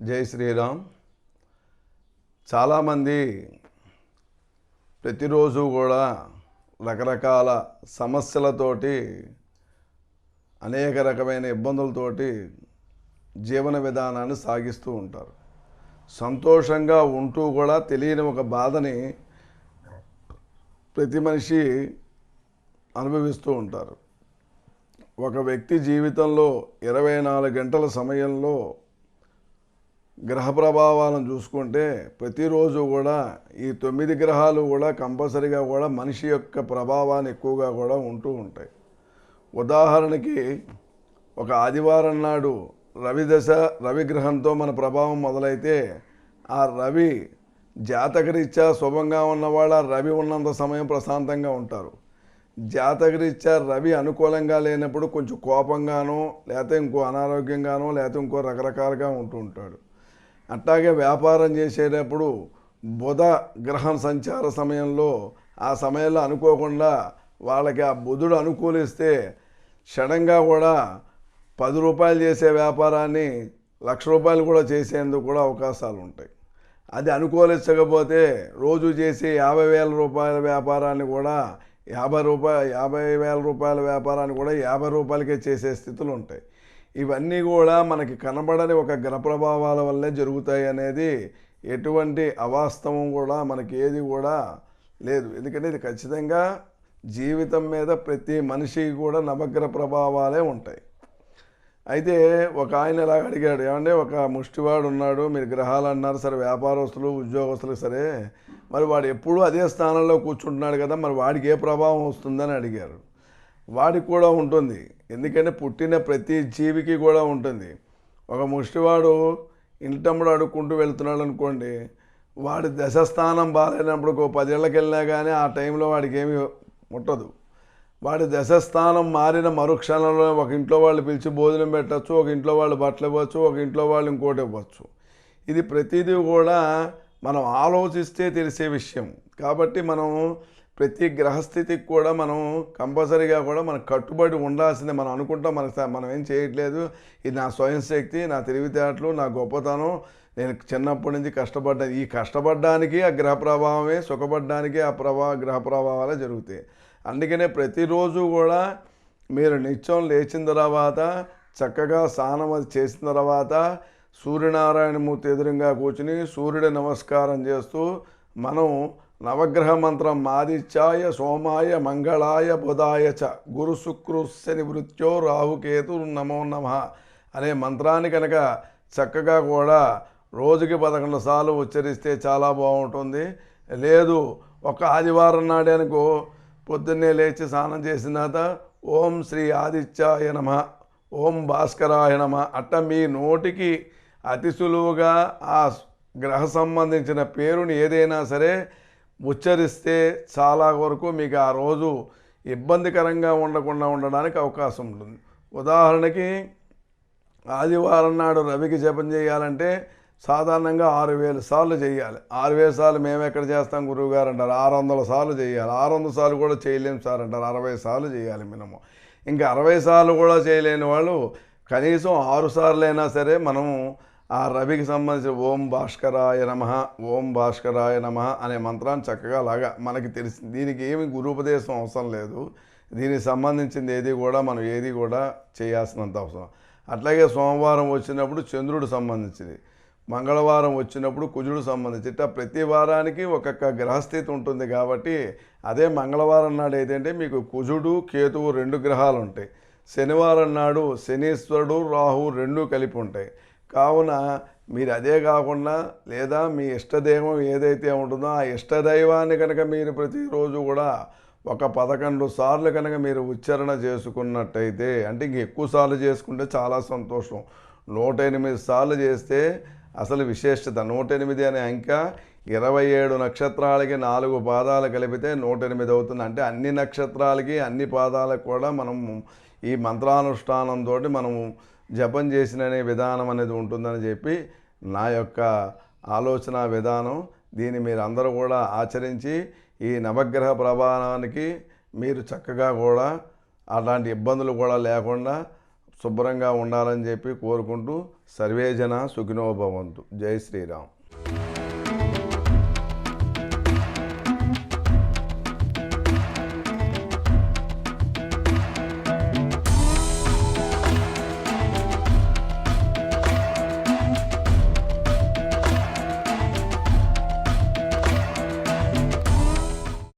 జై శ్రీరామ్. చాలామంది ప్రతిరోజు కూడా రకరకాల సమస్యలతోటి అనేక రకమైన ఇబ్బందులతోటి జీవన విధానాన్ని సాగిస్తూ ఉంటారు. సంతోషంగా ఉంటూ కూడా తెలియని ఒక బాధని ప్రతి మనిషి అనుభవిస్తూ ఉంటారు. ఒక వ్యక్తి జీవితంలో ఇరవై నాలుగు గంటల సమయంలో గ్రహ ప్రభావాలను చూసుకుంటే ప్రతిరోజు కూడా ఈ తొమ్మిది గ్రహాలు కూడా కంపల్సరిగా కూడా మనిషి యొక్క ప్రభావాన్ని ఎక్కువగా కూడా ఉంటూ ఉంటాయి. ఉదాహరణకి ఒక ఆదివారం నాడు రవి దశ రవి గ్రహంతో మన ప్రభావం మొదలైతే ఆ రవి జాతకరీత్యా శుభంగా ఉన్నవాళ్ళు ఆ రవి ఉన్నంత సమయం ప్రశాంతంగా ఉంటారు. జాతకరీత్యా రవి అనుకూలంగా లేనప్పుడు కొంచెం కోపంగానో లేకపోతే ఇంకో అనారోగ్యంగానో లేకపోతే ఇంకో రకరకాలుగా ఉంటూ ఉంటాడు. అట్లాగే వ్యాపారం చేసేటప్పుడు బుధ గ్రహం సంచార సమయంలో ఆ సమయంలో అనుకోకుండా వాళ్ళకి ఆ బుధుడు అనుకూలిస్తే క్షణంగా కూడా పది రూపాయలు చేసే వ్యాపారాన్ని లక్ష రూపాయలు కూడా చేసేందుకు కూడా అవకాశాలు ఉంటాయి. అది అనుకూలించకపోతే రోజు చేసే యాభై వేల రూపాయల వ్యాపారాన్ని కూడా యాభై రూపాయ యాభై వేల రూపాయల వ్యాపారాన్ని కూడా యాభై రూపాయలకే చేసే స్థితులు ఉంటాయి. ఇవన్నీ కూడా మనకి కనబడని ఒక గ్రహప్రభావాల వల్లే జరుగుతాయి అనేది ఎటువంటి అవాస్తవం కూడా మనకి ఏది కూడా లేదు. ఎందుకంటే ఇది ఖచ్చితంగా జీవితం మీద ప్రతి మనిషికి కూడా నవగ్రహ ప్రభావాలే ఉంటాయి. అయితే ఒక ఆయన ఇలా అడిగాడు ఏమంటే ఒక ముష్టివాడు ఉన్నాడు మీరు గ్రహాలు అన్నారు సరే వ్యాపారస్తులు ఉద్యోగస్తులు సరే మరి వాడు ఎప్పుడూ అదే స్థానంలో కూర్చుంటున్నాడు కదా మరి వాడికి ఏ ప్రభావం వస్తుందని అడిగారు. వాడికి కూడా ఉంటుంది. ఎందుకంటే పుట్టిన ప్రతి జీవికి కూడా ఉంటుంది. ఒక ముష్టివాడు ఇంటమ్ముడు అడుక్కుంటూ వెళ్తున్నాడు అనుకోండి వాడి దశస్థానం బాగాలేనప్పుడు ఒక పదేళ్ళకి వెళ్ళినా కానీ ఆ టైంలో వాడికి ఏమి ముట్టదు. వాడి దశస్థానం మారిన మరుక్షణంలో ఒక ఇంట్లో వాళ్ళు పిలిచి భోజనం పెట్టచ్చు ఒక ఇంట్లో వాళ్ళు బట్టలు ఇవ్వచ్చు ఒక ఇంట్లో వాళ్ళు ఇంకోటి ఇవ్వచ్చు. ఇది ప్రతిదీ కూడా మనం ఆలోచిస్తే తెలిసే విషయం. కాబట్టి మనం ప్రతి గ్రహస్థితికి కూడా మనం కంపల్సరీగా కూడా మనం కట్టుబడి ఉండాల్సిందే. మనం అనుకుంటాం మనకు మనం ఏం చేయట్లేదు. ఇది నా స్వయం శక్తి నా తెలివితేటలు నా గొప్పతనం. నేను చిన్నప్పటి నుంచి కష్టపడ్డా ఈ కష్టపడడానికి ఆ గ్రహ ప్రభావమే సుఖపడడానికి ఆ ప్రభావ గ్రహ ప్రభావాలే జరుగుతాయి. అందుకనే ప్రతిరోజు కూడా మీరు నిత్యం లేచిన తర్వాత చక్కగా స్నానం అది చేసిన తర్వాత సూర్యనారాయణమూర్తి ఎదురుగా కూర్చుని సూర్యుడి నమస్కారం చేస్తూ మనం నవగ్రహ మంత్రం ఆదిత్యాయ సోమాయ మంగళాయ బుధాయ చ. గురు శుక్రు శని వృత్యో రాహుకేతు నమో నమ అనే మంత్రాన్ని కనుక చక్కగా కూడా రోజుకి పదకొండు సార్లు ఉచ్చరిస్తే చాలా బాగుంటుంది. లేదు ఒక ఆదివారం నాడే అనుకో పొద్దున్నే లేచి స్నానం చేసిన తర్వాత ఓం శ్రీ ఆదిత్యాయ నమ ఓం భాస్కరాయ నమ అట్ట మీ నోటికి అతి సులువుగా ఆ గ్రహ సంబంధించిన పేరుని ఏదైనా సరే ఉచ్చరిస్తే చాలా వరకు మీకు ఆ రోజు ఇబ్బందికరంగా ఉండకుండా ఉండడానికి అవకాశం ఉంటుంది. ఉదాహరణకి ఆదివారం నాడు రవికి జపం చేయాలంటే సాధారణంగా ఆరు వేల సార్లు చేయాలి. ఆరు వేల సార్లు మేము ఎక్కడ చేస్తాం గురువు గారు అంటారు. ఆరు వందల సార్లు చేయాలి. ఆరు వందల సార్లు కూడా చేయలేము సార్ అంటారు. అరవై సార్లు చేయాలి మినిమం. ఇంకా అరవై సార్లు కూడా చేయలేని వాళ్ళు కనీసం ఆరు సార్లు అయినా సరే మనము ఆ రవికి సంబంధించిన ఓం భాస్కరాయ నమ ఓం భాస్కరాయ నమ అనే మంత్రాన్ని చక్కగా లాగా మనకి తెలిసింది దీనికి ఏమి గురుపదేశం అవసరం లేదు. దీనికి సంబంధించింది ఏది కూడా మనం ఏది కూడా చేయాల్సినంత అవసరం. అట్లాగే సోమవారం వచ్చినప్పుడు చంద్రుడు సంబంధించింది. మంగళవారం వచ్చినప్పుడు కుజుడు సంబంధించి ఇట్లా ప్రతి వారానికి ఒక్కొక్క గ్రహస్థితి ఉంటుంది కాబట్టి అదే మంగళవారం నాడు ఏదంటే మీకు కుజుడు కేతువు రెండు గ్రహాలు ఉంటాయి. శనివారం నాడు శనీశ్వరుడు రాహు రెండు కలిపి ఉంటాయి. కావున మీరు అదే కాకుండా లేదా మీ ఇష్టదైవం ఏదైతే ఉంటుందో ఆ ఇష్టదైవాన్ని కనుక మీరు ప్రతిరోజు కూడా ఒక పదకొండు సార్లు కనుక మీరు ఉచ్చారణ చేసుకున్నట్టయితే అంటే ఇంక ఎక్కువ సార్లు చేసుకుంటే చాలా సంతోషం. నూట ఎనిమిది సార్లు చేస్తే అసలు విశేషత. నూట ఎనిమిది అనే అంక ఇరవై ఏడు నక్షత్రాలకి నాలుగు పాదాలు కలిపితే నూట ఎనిమిది అవుతుంది. అంటే అన్ని నక్షత్రాలకి అన్ని పాదాలకు కూడా మనం ఈ మంత్రానుష్ఠానంతో మనము జపం చేసిననే విధానం అనేది ఉంటుందని చెప్పి నా యొక్క ఆలోచన విధానం దీన్ని మీరు అందరూ కూడా ఆచరించి ఈ నవగ్రహ ప్రభావానికి మీరు చక్కగా కూడా అలాంటి ఇబ్బందులు కూడా లేకుండా శుభ్రంగా ఉండాలని చెప్పి కోరుకుంటూ సర్వేజన సుఖినోభవంతు జై శ్రీరామ్.